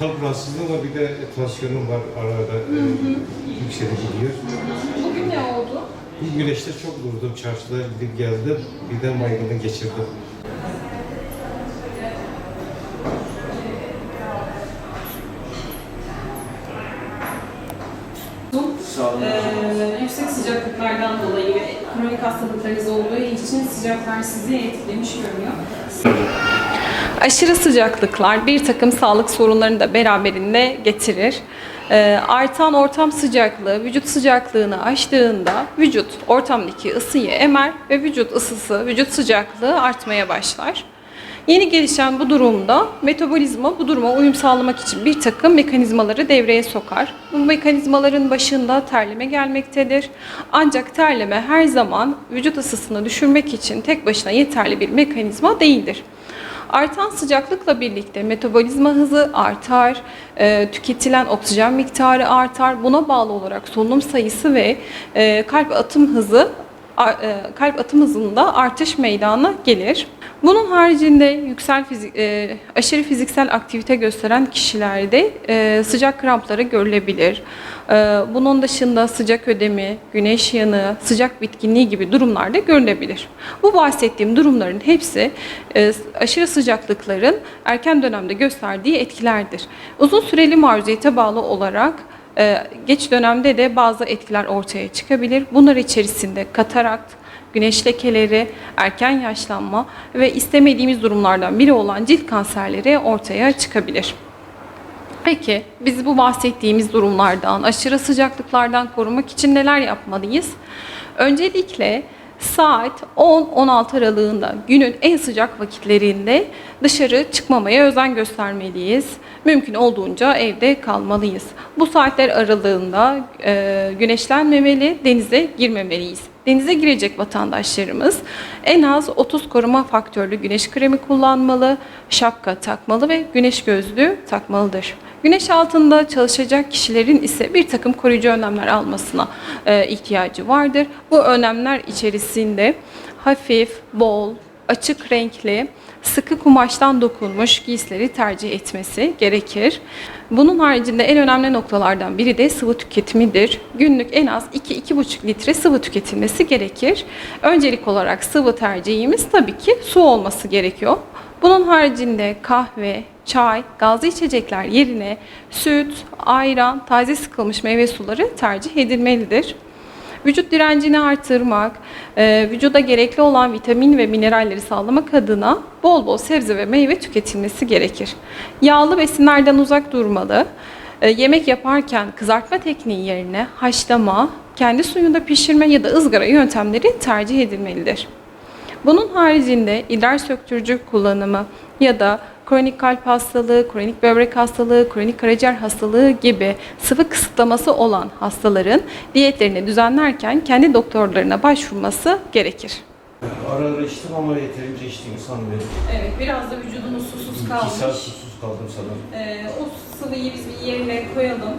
Kalp rahatsızlığı var bir de tansiyonum var ara ara e, yükselip gidiyor. Bugün ne oldu? Bir güneşte çok durdum çarşıda gidip geldim birden baygınlık geçirdim. Ee, yüksek sıcaklıklardan dolayı ve kronik hastalıklarınız olduğu için sıcaklar sizi etkilemiş görünüyor. Aşırı sıcaklıklar bir takım sağlık sorunlarını da beraberinde getirir. Ee, artan ortam sıcaklığı vücut sıcaklığını aştığında vücut ortamdaki ısıyı emer ve vücut ısısı, vücut sıcaklığı artmaya başlar. Yeni gelişen bu durumda metabolizma bu duruma uyum sağlamak için bir takım mekanizmaları devreye sokar. Bu mekanizmaların başında terleme gelmektedir. Ancak terleme her zaman vücut ısısını düşürmek için tek başına yeterli bir mekanizma değildir. Artan sıcaklıkla birlikte metabolizma hızı artar, e, tüketilen oksijen miktarı artar. Buna bağlı olarak solunum sayısı ve e, kalp atım hızı kalp atım hızında artış meydana gelir. Bunun haricinde yüksel fizik, e, aşırı fiziksel aktivite gösteren kişilerde e, sıcak krampları görülebilir. E, bunun dışında sıcak ödemi, güneş yanığı, sıcak bitkinliği gibi durumlarda görülebilir. Bu bahsettiğim durumların hepsi e, aşırı sıcaklıkların erken dönemde gösterdiği etkilerdir. Uzun süreli maruziyete bağlı olarak Geç dönemde de bazı etkiler ortaya çıkabilir. Bunlar içerisinde katarakt, güneş lekeleri, erken yaşlanma ve istemediğimiz durumlardan biri olan cilt kanserleri ortaya çıkabilir. Peki biz bu bahsettiğimiz durumlardan, aşırı sıcaklıklardan korumak için neler yapmalıyız? Öncelikle saat 10-16 aralığında günün en sıcak vakitlerinde dışarı çıkmamaya özen göstermeliyiz. Mümkün olduğunca evde kalmalıyız. Bu saatler aralığında e, güneşlenmemeli, denize girmemeliyiz. Denize girecek vatandaşlarımız en az 30 koruma faktörlü güneş kremi kullanmalı, şapka takmalı ve güneş gözlüğü takmalıdır. Güneş altında çalışacak kişilerin ise bir takım koruyucu önlemler almasına e, ihtiyacı vardır. Bu önlemler içerisinde hafif, bol, açık renkli, sıkı kumaştan dokunmuş giysileri tercih etmesi gerekir. Bunun haricinde en önemli noktalardan biri de sıvı tüketimidir. Günlük en az 2-2,5 litre sıvı tüketilmesi gerekir. Öncelik olarak sıvı tercihimiz tabii ki su olması gerekiyor. Bunun haricinde kahve, çay, gazlı içecekler yerine süt, ayran, taze sıkılmış meyve suları tercih edilmelidir. Vücut direncini artırmak, e, vücuda gerekli olan vitamin ve mineralleri sağlamak adına bol bol sebze ve meyve tüketilmesi gerekir. Yağlı besinlerden uzak durmalı. E, Yemek yaparken kızartma tekniği yerine haşlama, kendi suyunda pişirme ya da ızgara yöntemleri tercih edilmelidir. Bunun haricinde idrar söktürücü kullanımı ya da kronik kalp hastalığı, kronik böbrek hastalığı, kronik karaciğer hastalığı gibi sıvı kısıtlaması olan hastaların diyetlerini düzenlerken kendi doktorlarına başvurması gerekir. Ara ara içtim ama yeterince içtiğimi sanmıyorum. Evet, biraz da vücudunuz susuz İki saat susuz kaldım sanırım. Ee, o sıvıyı biz bir yerine koyalım.